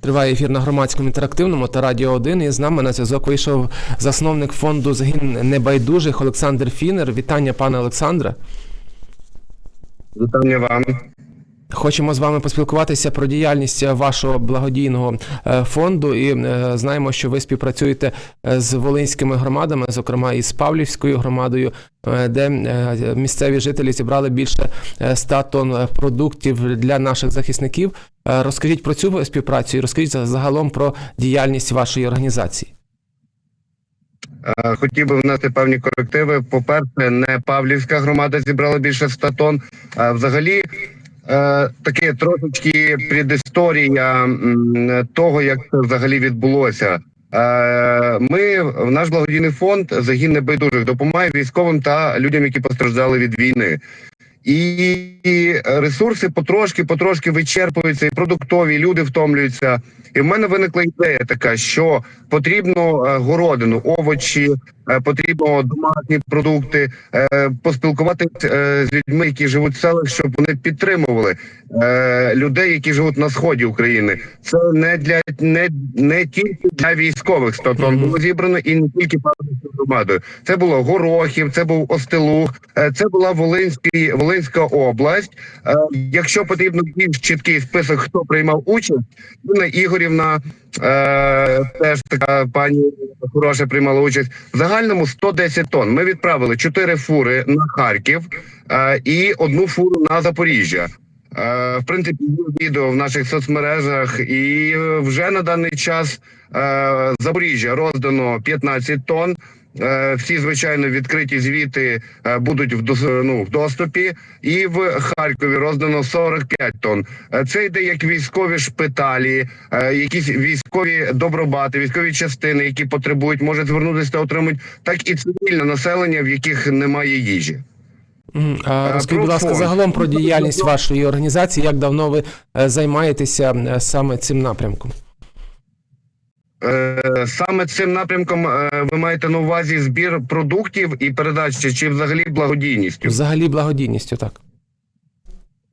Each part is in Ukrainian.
Триває ефір на громадському інтерактивному та радіо 1. І з нами на зв'язок вийшов засновник фонду Загін небайдужих Олександр Фінер. Вітання, пане Олександре. Вітання вам. Хочемо з вами поспілкуватися про діяльність вашого благодійного е, фонду. І е, знаємо, що ви співпрацюєте е, з волинськими громадами, зокрема із Павлівською громадою, де місцеві жителі зібрали більше е, 100 тонн продуктів для наших захисників. Розкажіть про цю співпрацю і розкажіть за- загалом про діяльність вашої організації. Хотів би внести певні корективи. По-перше, не Павлівська громада зібрала більше 100 тонн. Взагалі, таке трошечки предісторія того, як це взагалі відбулося. Е, Ми в наш благодійний фонд загін небайдужих допомагає військовим та людям, які постраждали від війни. І ресурси потрошки, потрошки вичерпуються, і продуктові і люди втомлюються. І в мене виникла ідея така, що потрібно е, городину, овочі, е, потрібно домашні продукти, е, поспілкуватися з людьми, які живуть в селах, щоб вони підтримували людей, які живуть на сході України. Це не для не, не тільки для військових 100 було зібрано, і не тільки громадою. Це було Горохів, це був Остелух, це була Волинський, Волинська область. Е, Якщо потрібно більш чіткий список, хто приймав участь, Інна Ігорівна е, теж така пані хороша приймала участь. В загальному 110 тонн. Ми відправили 4 фури на Харків е, і одну фуру на Запоріжжя. В принципі, відео в наших соцмережах, і вже на даний час Запоріжжя роздано 15 тонн. Е, Всі звичайно відкриті звіти е, будуть в ну, в доступі, і в Харкові роздано 45 тонн. Е, Це йде як військові шпиталі, якісь військові добробати, військові частини, які потребують, можуть звернутися та отримують, так і цивільне населення, в яких немає їжі. А Розкажіть, будь ласка, загалом про діяльність вашої організації. Як давно ви займаєтеся саме цим напрямком? Е, Саме цим напрямком е, ви маєте на увазі збір продуктів і передачі, чи взагалі благодійністю? Взагалі благодійністю, так.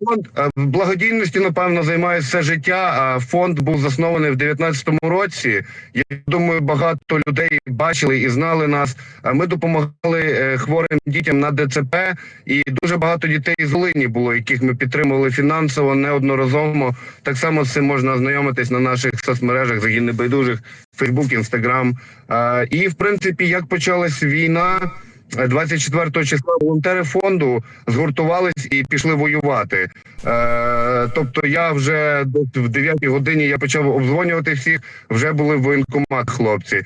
Фонд е, благодійності, напевно, займає все життя. А фонд був заснований в 19-му році. Я думаю, багато людей бачили і знали нас. А Ми допомагали е, хворим дітям на ДЦП, і дуже багато дітей з Волині було, яких ми підтримували фінансово неодноразово. Так само з цим можна ознайомитись на наших соцмережах загін небайдужих, Фейсбук, Інстаграм. І в принципі, як почалась війна. 24 числа волонтери фонду згуртувались і пішли воювати. Е, тобто, я вже в 9 годині я почав обдзвонювати всіх. Вже були в воєнкомат хлопці.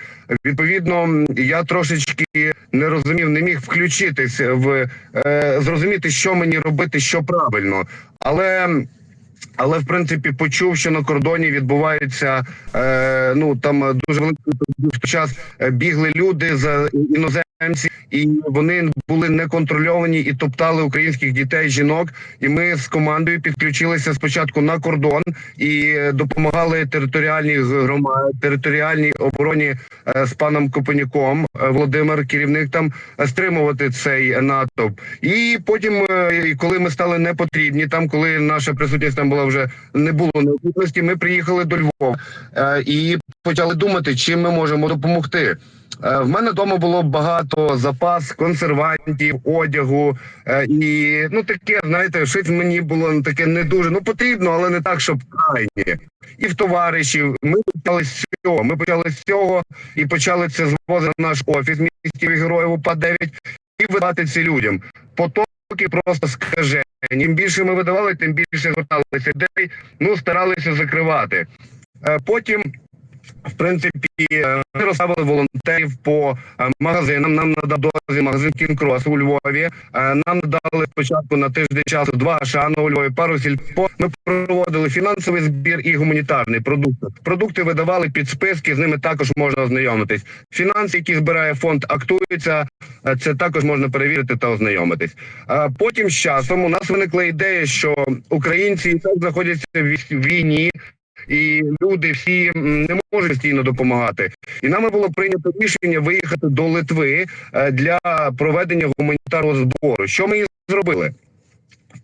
Відповідно, я трошечки не розумів, не міг включитись в е, зрозуміти, що мені робити, що правильно, але. Але в принципі почув, що на кордоні відбувається е, ну там дуже великий час бігли люди за іноземці, і вони були неконтрольовані і топтали українських дітей, жінок. І ми з командою підключилися спочатку на кордон і е, допомагали територіальній громаді, територіальній обороні е, з паном Копенюком. Е, Володимир, керівник там стримувати цей натовп. І потім, коли ми стали непотрібні, там коли наша присутність там була вже не було необхідності, ми приїхали до Львова і почали думати, чим ми можемо допомогти. Е, В мене вдома було багато запас консервантів, одягу е, і ну таке, знаєте, щось мені було таке не дуже ну потрібно, але не так, щоб крайні. І в товаришів ми почали з цього. Ми почали з цього і почали це звозити в наш офіс місті героїв УПА 9 і видати це людям. Потоки просто скажені. Чим більше ми видавали, тим більше зверталися людей. Ну старалися закривати. Е, Потім в принципі, е, ми розставили волонтерів по е, магазинам. Нам надав дозвіл магазин Кінкрос у Львові. Е, Нам надали спочатку на тиждень часу два шану у Львові, пару сільпо. Ми проводили фінансовий збір і гуманітарний продукт. Продукти видавали під списки. З ними також можна ознайомитись. Фінанси, які збирає фонд, актуються. Це також можна перевірити та ознайомитись. Потім з часом у нас виникла ідея, що українці і так знаходяться в війні. І люди всі не можуть постійно допомагати. І нами було прийнято рішення виїхати до Литви е, для проведення гуманітарного збору. Що мені зробили.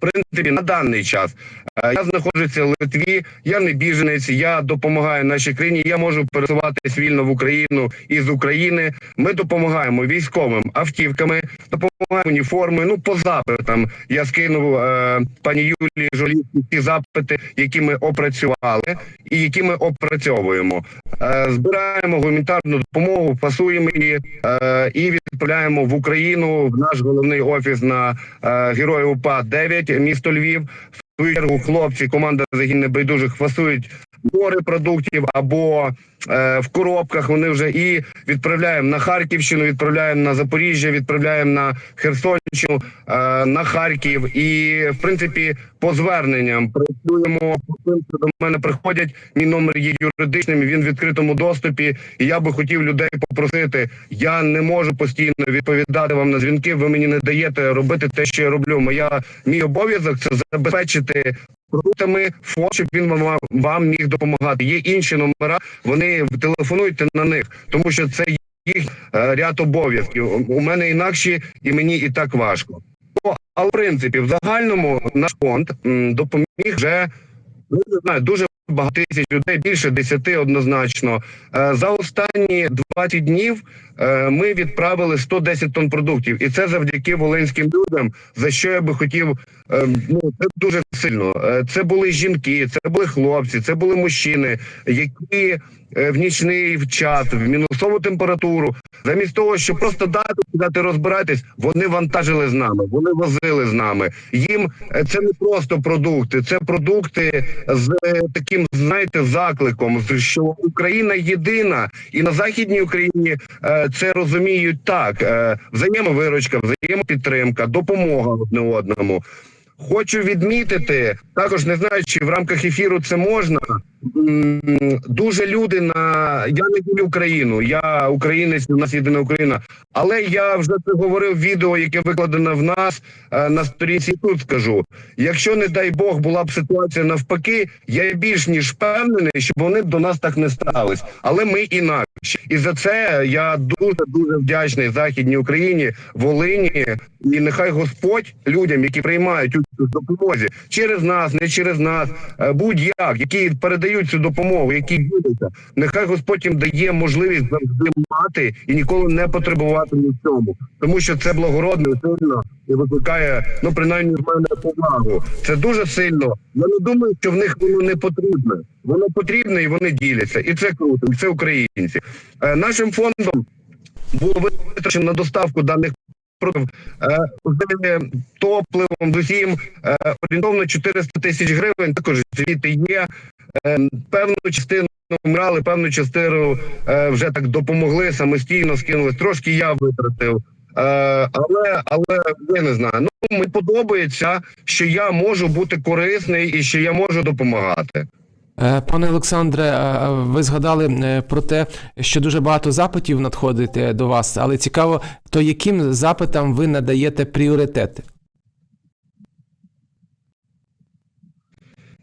Принципі, на даний час е, я знаходжуся в Литві, я не біженець, я допомагаю нашій країні. Я можу пересуватись вільно в Україну із України. Ми допомагаємо військовим автівками, допомагаємо уніформи. Ну по запитам я скинув е, пані Юлії Жолі ті запити, які ми опрацювали і які ми опрацьовуємо. Е, збираємо гуманітарну допомогу, фасуємо її е, і відправляємо в Україну в наш головний офіс на е, Героїв УПА 9 місто Львів. В свою чергу хлопці, команда загін небайдужих фасують море продуктів або в коробках. Вони вже і відправляємо на Харківщину, відправляємо на Запоріжжя, відправляємо на Херсонщину, е, на Харків. І в принципі, по зверненням працюємо до мене приходять. Мій номер є юридичним. Він в відкритому доступі. І я би хотів людей попросити. Я не можу постійно відповідати вам на дзвінки. Ви мені не даєте робити те, що я роблю. Моя мій обов'язок це забезпечити продуктами фонд, щоб він вам, вам міг допомагати. Є інші номера. Вони телефонуйте на них, тому що це їх е, ряд обов'язків. У мене інакші, і мені і так важко. Але в принципі, в загальному наш фонд допоміг вже ну, не знаю, дуже багато тисяч людей, більше 10 однозначно. Е, За останні 20 днів е, ми відправили 110 тонн продуктів, і це завдяки волинським людям. За що я би хотів ну це дуже сильно. Е, Це були жінки, це були хлопці, це були мужчини, які е, в нічний час, в мінусову температуру, замість того, щоб просто дати дати розбиратись, вони вантажили з нами, вони возили з нами. Їм е, це не просто продукти, це продукти з таким, знаєте, закликом, що Україна єдина, і на західній Україні це розуміють так: взаємовиручка, взаємопідтримка, допомога одне одному. Хочу відмітити також, не знаю, чи в рамках ефіру це можна. Дуже люди на я не люблю Україну. Я українець, у нас єдина Україна. Але я вже це говорив в відео, яке викладено в нас е, на сторінці. Тут скажу: якщо не дай Бог була б ситуація навпаки, я більш ніж впевнений, що вони б до нас так не стались. Але ми інакше, і за це я дуже дуже вдячний західній Україні, Волині, і нехай Господь людям, які приймають у допомозі через нас, не через нас, е, будь-як, які передають цю допомогу, які діляться, нехай Господь їм дає можливість завжди мати і ніколи не потребувати ні в цьому, тому що це благородно, сильно і викликає, ну принаймні в мене повагу. Це дуже сильно. Я не думаю, що в них воно не потрібне. Воно потрібне і вони діляться, і це круто. І це українці. Е, нашим фондом було витрачено на доставку даних продуктів е, топливом, з усім е, орієнтовно 400 тисяч гривень. Також звіти є. Е, певну частину брали, певну частину е, вже так допомогли самостійно, скинули. Трошки я витратив. Е, але але я не знаю. Ну мені подобається, що я можу бути корисний і що я можу допомагати. Е, Пане Олександре, ви згадали про те, що дуже багато запитів надходить до вас, але цікаво, то яким запитам ви надаєте пріоритети?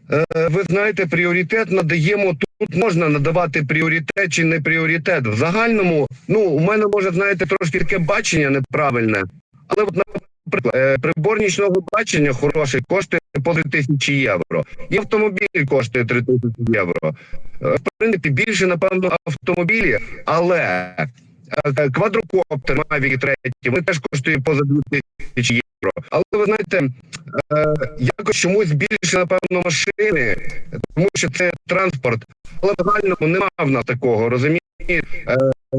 Е, Ви знаєте, пріоритет надаємо тут. Можна надавати пріоритет чи не пріоритет. В загальному, ну у мене може знаєте трошки таке бачення неправильне, але от наприклад, е, прибор нічного бачення хороший коштує по 3 тисячі євро. І автомобіль коштує 3 тисячі євро. Е, В принципі, більше напевно автомобілі, але е, квадрокоптер Mavic 3, вони теж коштують поза 2 тисячі євро. Але ви знаєте, е, якось чомусь більше напевно машини, тому що це транспорт. Але в загальному нема в нас такого, розумієте? Е,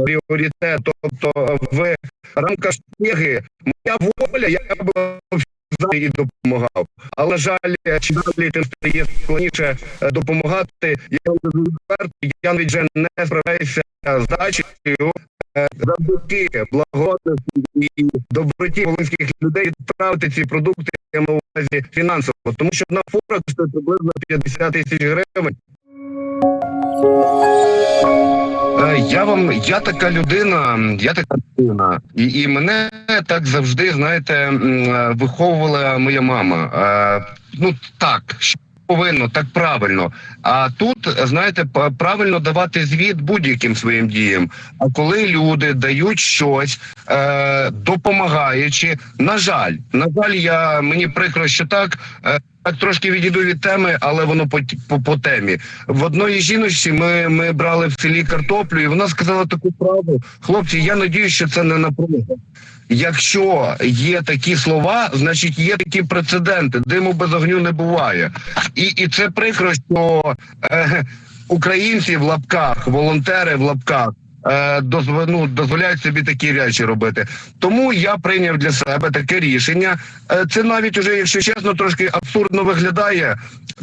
Пріоритет, тобто в рамках шпіги, моя воля, я б і допомагав. Але жаль, чи далі тим стає складніше е, допомагати. Я я навіть вже не справляюся з дачею. Е, Завдяки благородності і доброті волинських людей відправити ці продукти я маю на увазі фінансово, тому що одна фура коштує приблизно 50 тисяч гривень. Е, Я вам, я така людина, я людина, і, і мене так завжди, знаєте, е, виховувала моя мама. Е, Ну так, що повинно, так правильно. А тут, знаєте, правильно давати звіт будь-яким своїм діям. А коли люди дають щось, е, допомагаючи, на жаль, на жаль, я мені прикро, що так. Так трошки відійду від теми, але воно по, по, по темі. В одної жіночці ми, ми брали в селі картоплю, і вона сказала таку фразу: хлопці, я надіюсь, що це не напруга. Якщо є такі слова, значить є такі прецеденти. Диму без огню не буває. І, і це прикро, що е, українці в лапках, волонтери в лапках. Е, ну, дозволяють собі такі речі робити. Тому я прийняв для себе таке рішення. Е, Це навіть уже, якщо чесно, трошки абсурдно виглядає.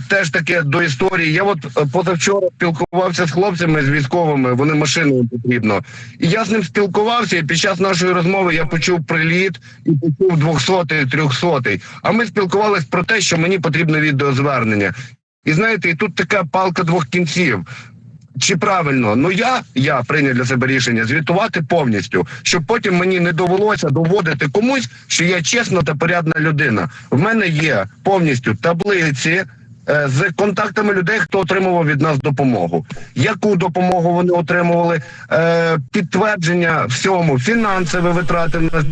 Теж таке до історії. Я от е, позавчора спілкувався з хлопцями з військовими. Вони машиною потрібно. І я з ним спілкувався. І під час нашої розмови я почув приліт і почув 200 300 А ми спілкувалися про те, що мені потрібно відеозвернення. І знаєте, і тут така палка двох кінців. Чи правильно? Ну я, я прийняв для себе рішення звітувати повністю, щоб потім мені не довелося доводити комусь, що я чесна та порядна людина. В мене є повністю таблиці. е, З контактами людей, хто отримував від нас допомогу, яку допомогу вони отримували, е, підтвердження всьому, фінансові витрати на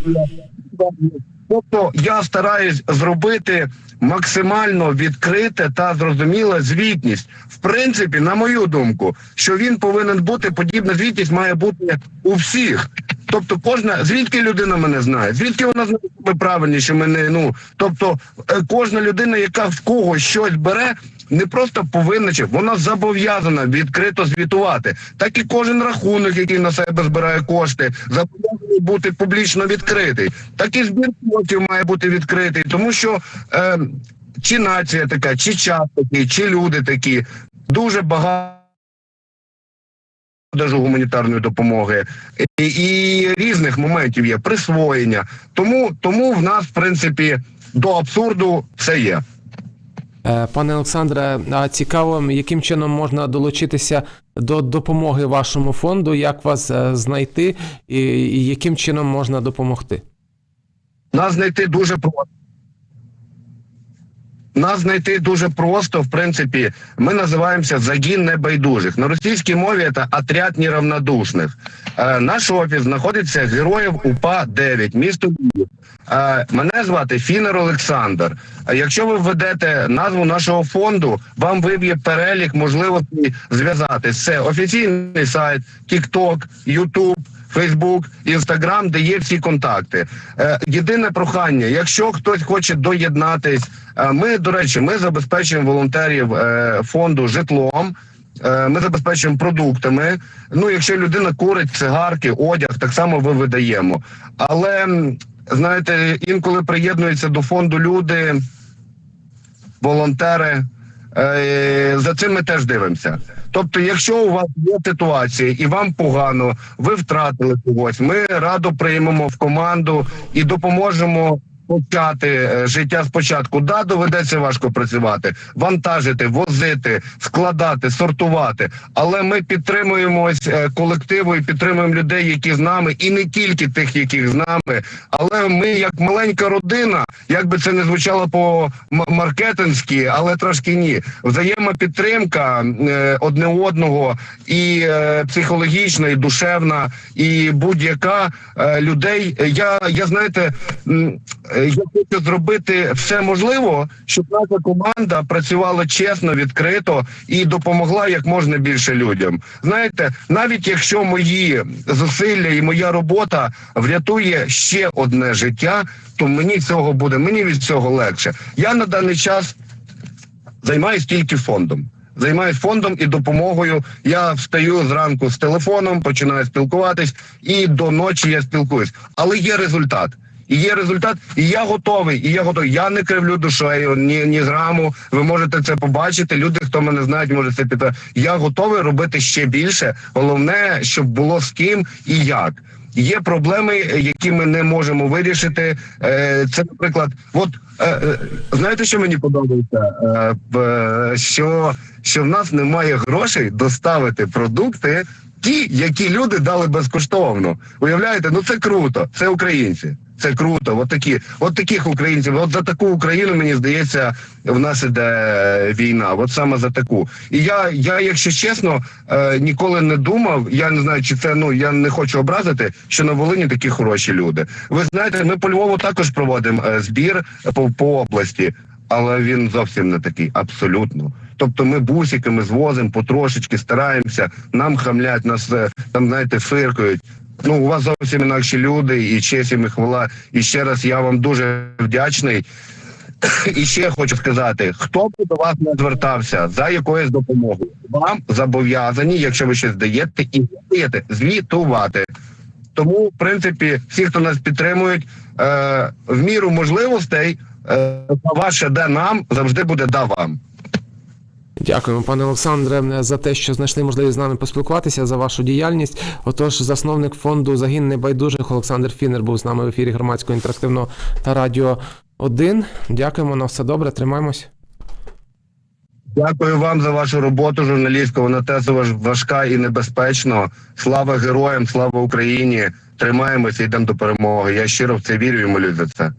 Тобто я стараюсь зробити максимально відкрите та зрозуміле звітність. В принципі, на мою думку, що він повинен бути подібна звітність має бути у всіх. Тобто, кожна звідки людина мене знає, звідки вона знає, що ми правильні, що ми ну. Тобто, е, кожна людина, яка в кого щось бере, не просто повинна чи вона зобов'язана відкрито звітувати. Так і кожен рахунок, який на себе збирає кошти, зобов'язаний бути публічно відкритий. Так і збір коштів має бути відкритий, тому що е, чи нація така, чи час такий, чи люди такі дуже багато. Продажу гуманітарної допомоги і, і різних моментів є присвоєння. Тому, тому в нас, в принципі, до абсурду все є. Е, Пане Олександре, а цікаво, яким чином можна долучитися до допомоги вашому фонду, як вас е, знайти і, яким чином можна допомогти? Нас знайти дуже просто. Нас знайти дуже просто, в принципі, ми називаємося загін небайдужих. На російській мові це отряд неравнодушних. Е, наш офіс знаходиться героїв УПА 9, місто Е, мене звати Фінер Олександр. Е, Якщо ви введете назву нашого фонду, вам виб'є перелік можливостей зв'язатись. Це офіційний сайт, TikTok, YouTube, Facebook, Instagram, де є всі контакти. Е, єдине прохання, якщо хтось хоче доєднатись, е, ми, до речі, ми забезпечуємо волонтерів е, фонду житлом. Ми забезпечуємо продуктами. Ну, якщо людина курить цигарки, одяг, так само ви видаємо. Але знаєте, інколи приєднуються до фонду люди, волонтери. Е, За цим ми теж дивимося. Тобто, якщо у вас є ситуація і вам погано, ви втратили когось, ми радо приймемо в команду і допоможемо почати е, життя спочатку. Да, доведеться важко працювати, вантажити, возити, складати, сортувати. Але ми підтримуємо ось е, колективу і підтримуємо людей, які з нами, і не тільки тих, яких з нами. Але ми, як маленька родина, як би це не звучало по маркетинськи, але трошки ні. Взаємопідтримка е, одне одного і психологічна, і душевна, і будь-яка людей. Я, я знаєте, я хочу зробити все можливе, щоб наша команда працювала чесно, відкрито і допомогла як можна більше людям. Знаєте, навіть якщо мої зусилля і моя робота врятує ще одне життя, то мені цього буде, мені від цього легше. Я на даний час займаюсь тільки фондом. Займаюсь фондом і допомогою. Я встаю зранку з телефоном, починаю спілкуватись, і до ночі я спілкуюсь. Але є результат. І є результат, і я готовий. І я готовий. Я не кривлю душею ні, ні граму. Ви можете це побачити. Люди, хто мене знають, можуть це піти. Я готовий робити ще більше. Головне, щоб було з ким і як. Є проблеми, які ми не можемо вирішити. Е, Це, наприклад, от е, е, знаєте, що мені подобається? Що, що в нас немає грошей доставити продукти, ті, які люди дали безкоштовно. Уявляєте, ну це круто, це українці. Це круто. От такі, от таких українців. От за таку Україну мені здається, в нас іде війна. От саме за таку. І я, я якщо чесно, е, ніколи не думав. Я не знаю, чи це ну я не хочу образити, що на Волині такі хороші люди. Ви знаєте, ми по Львову також проводимо е, збір по, по області, але він зовсім не такий, абсолютно. Тобто ми бусиками звозимо потрошечки, стараємося, нам хамлять, нас е, там знаєте, фиркають. Ну, у вас зовсім інакші люди, і честь і хвала. І ще раз я вам дуже вдячний. І ще хочу сказати: хто б до вас не звертався за якоюсь допомогою, вам зобов'язані, якщо ви щось даєте, і даєте звітувати. Тому, в принципі, всі, хто нас підтримують, е, в міру можливостей, е, ваше де нам завжди буде да вам. Дякуємо, пане Олександре, за те, що знайшли можливість з нами поспілкуватися за вашу діяльність. Отож, засновник фонду Загін небайдужих Олександр Фінер був з нами в ефірі громадського інтерактивного та радіо 1. Дякуємо на все добре. Тримаємось. Дякую вам за вашу роботу, журналістську. Вона теж важ- важка і небезпечна. Слава героям, слава Україні! Тримаємося, йдемо до перемоги. Я щиро в це вірю і молюсь за це.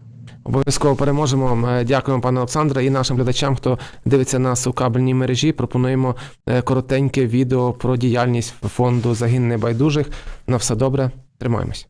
Обов'язково переможемо. Е, Дякуємо, пане Олександре, і нашим глядачам, хто дивиться нас у кабельній мережі. Пропонуємо е, коротеньке відео про діяльність фонду Загін небайдужих. На все добре. Тримаємось.